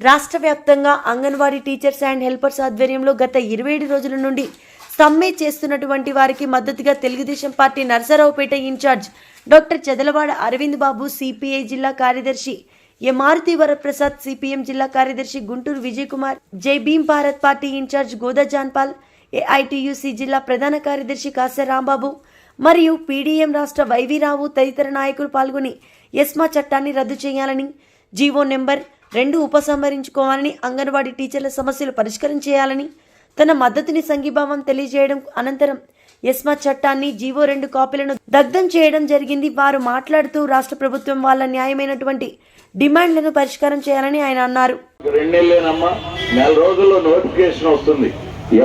రాష్ట్ర వ్యాప్తంగా anganwadi teachers and helpers ఆధ్వర్యంలో గత ఇరవై ఏడు రోజుల నుండి సమ్మె చేస్తున్నటువంటి వారికి మద్దతుగా Telugu Desam party Narasaraopet in charge doctor Chedalavada Aravind Babu CPI జిల్లా కార్యదర్శి ఎ మారుతి వరప్రసాద్ సిపిఎం జిల్లా కార్యదర్శి Guntur Vijay Kumar Jai Bhim Bharat party in charge Goda John Paul AITUC జిల్లా ప్రధాన కార్యదర్శి కాసర్ రాంబాబు మరియు పీడీఎం రాష్ట్ర వైవీరావు తదితర నాయకులు పాల్గొని ఎస్మా చట్టాన్ని రద్దు చేయాలని జీవో నెంబర్ రెండు ఉపసంహరించుకోవాలని అంగన్వాడీ టీచర్ల సమస్యలు పరిష్కారం చేయాలని తన మద్దతుని సంఘీభావం తెలియజేయడం అనంతరం ఎస్మా చట్టాన్ని జీవో రెండు కాపీలను దగ్ధం చేయడం జరిగింది. వారు మాట్లాడుతూ రాష్ట్ర ప్రభుత్వం వాళ్ళ న్యాయమైనటువంటి డిమాండ్లను పరిష్కారం చేయాలని ఆయన అన్నారు. రెండేళ్ళేనమ్మా నెల రోజుల్లో నోటిఫికేషన్ వస్తుంది.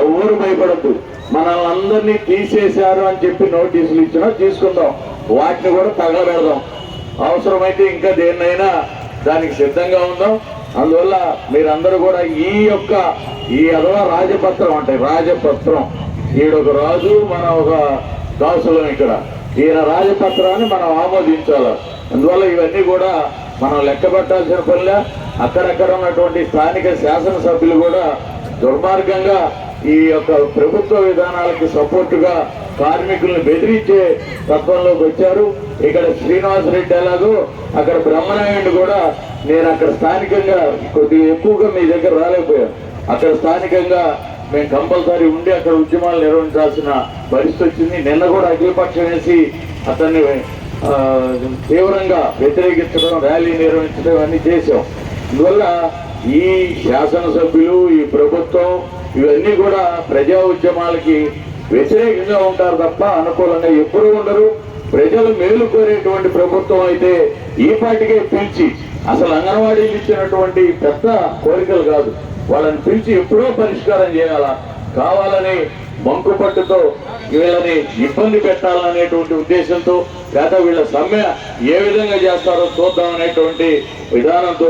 ఎవరు భయపడద్దు. మనల్ని అందరినీ తీసేశారు అని చెప్పి నోటీసులు ఇచ్చినా తీసుకుందాం వాటిని కూడా తగలబెడదాం. అవసరమైతే ఇంకా దేన్నైనా దానికి సిద్ధంగా ఉందాం అందువల్ల మీరందరూ కూడా ఈ యొక్క ఈ అదవ రాజపత్రం అంటే రాజపత్రం. ఈడొక రాజు మన ఒక దాసులం ఇక్కడ. ఈయన రాజపత్రాన్ని మనం ఆమోదించాలి. అందువల్ల ఇవన్నీ కూడా మనం లెక్క పెట్టాల్సిన పనిలే. అక్కడక్కడ ఉన్నటువంటి స్థానిక శాసనసభ్యులు కూడా దుర్మార్గంగా ఈ యొక్క ప్రభుత్వ విధానాలకు సపోర్టుగా కార్మికుల్ని బెదిరించే తత్వంలోకి వచ్చారు. ఇక్కడ శ్రీనివాస్ రెడ్డి ఎలాగో అక్కడ బ్రహ్మనాయుడు కూడా నేను అక్కడ స్థానికంగా కొద్దిగా ఎక్కువగా మీ దగ్గర రాలేకపోయాను. అక్కడ స్థానికంగా మేము కంపల్సరీ ఉండి అక్కడ ఉద్యమాలు నిర్వహించాల్సిన పరిస్థితి వచ్చింది. నిన్న కూడా అఖిలపక్షం వేసి అతన్ని తీవ్రంగా వ్యతిరేకించడం ర్యాలీ నిర్వహించడం అన్నీ చేశాం. ఇందువల్ల ఈ శాసనసభ్యులు ఈ ప్రభుత్వం ఇవన్నీ కూడా ప్రజా ఉద్యమాలకి వ్యతిరేకంగా ఉంటారు తప్ప అనుకూలంగా ఎప్పుడూ ఉండరు. ప్రజలు మేలు కోరేటువంటి ప్రభుత్వం అయితే ఈ పాటికే పిలిచి అసలు అంగన్వాడీలు ఇచ్చినటువంటి పెద్ద కోరికలు కాదు. వాళ్ళని పిలిచి ఎప్పుడో పరిష్కారం చేయాలా? కావాలని బంకు పట్టుతో వీళ్ళని ఇబ్బంది పెట్టాలనేటువంటి ఉద్దేశంతో లేదా వీళ్ళ సమ్మె ఏ విధంగా చేస్తారో చూద్దాం అనేటువంటి విధానంతో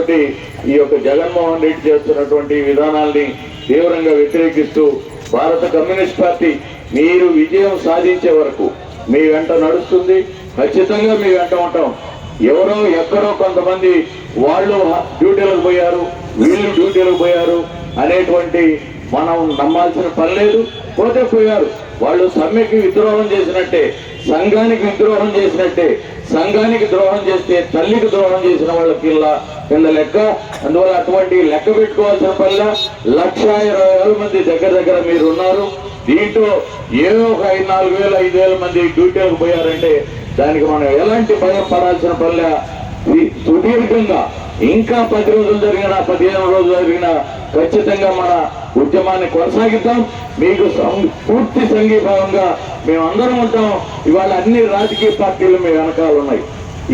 ఈ యొక్క జగన్మోహన్ రెడ్డి చేస్తున్నటువంటి విధానాల్ని తీవ్రంగా వ్యతిరేకిస్తూ భారత కమ్యూనిస్ట్ పార్టీ మీరు విజయం సాధించే వరకు మీ వెంట నడుస్తుంది. ఖచ్చితంగా మీ వెంట ఉంటాం. ఎవరో ఎక్కడో కొంతమంది వాళ్ళు డ్యూటీలకు పోయారు వీళ్ళు డ్యూటీలకు పోయారు అనేటువంటి మనం నమ్మాల్సిన పని లేదు. పోతే పోయారు వాళ్ళు సమ్మెకి విద్రోహం చేసినట్టే సంఘానికి విద్రోహం చేసినట్టే సంఘానికి ద్రోహం చేస్తే తల్లికి ద్రోహం చేసిన వాళ్ళకి ఇలా కింద లెక్క. అందువల్ల అటువంటి లెక్క పెట్టుకోవాల్సిన పనిలా లక్ష ఇరవై వేల మంది దగ్గర దగ్గర మీరు ఉన్నారు దీంట్లో ఏదో ఒక ఐదు నాలుగు వేల ఐదు వేల మంది డ్యూటీలకు పోయారంటే దానికి మనం ఎలాంటి భయం పడాల్సిన పనిలే? సుదీర్ఘంగా ఇంకా పది రోజులు జరిగినా పదిహేను రోజులు జరిగినా ఖచ్చితంగా మన ఉద్యమాన్ని కొనసాగిద్దాం. మీకు పూర్తి సంఘీభావంగా మేము అందరం ఉంటాం. ఇవాళ అన్ని రాజకీయ పార్టీలు మీ వెనకాల ఉన్నాయి.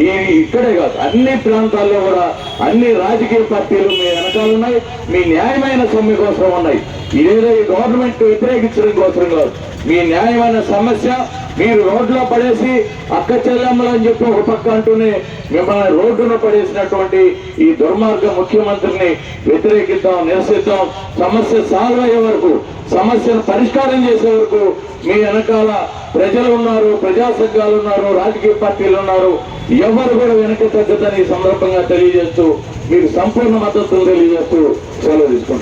ఈ ఇక్కడే కాదు అన్ని ప్రాంతాల్లో కూడా అన్ని రాజకీయ పార్టీలు మీ వెనకాల ఉన్నాయి. మీ న్యాయమైన సమ్మె కోసం ఉన్నాయి. ఇదేదో ఈ గవర్నమెంట్ వ్యతిరేకించడం కోసం కాదు. మీ న్యాయమైన సమస్య మీరు రోడ్లో పడేసి అక్క చెల్లెమ్మలు అని చెప్పి ఒక పక్క అంటూనే మిమ్మల్ని రోడ్డున పడేసినటువంటి ఈ దుర్మార్గ ముఖ్యమంత్రిని వ్యతిరేకిద్దాం నిరసిద్దాం. సమస్య సాల్వ్ అయ్యే వరకు సమస్యను పరిష్కారం చేసే వరకు మీ వెనకాల ప్రజలు ఉన్నారు ప్రజా సంఘాలు ఉన్నారు రాజకీయ పార్టీలు ఉన్నారు. ఎవరు కూడా వెనక తగ్గదని ఈ సందర్భంగా తెలియజేస్తూ మీకు సంపూర్ణ మద్దతును తెలియజేస్తూ సెలవు తీసుకుంటాం.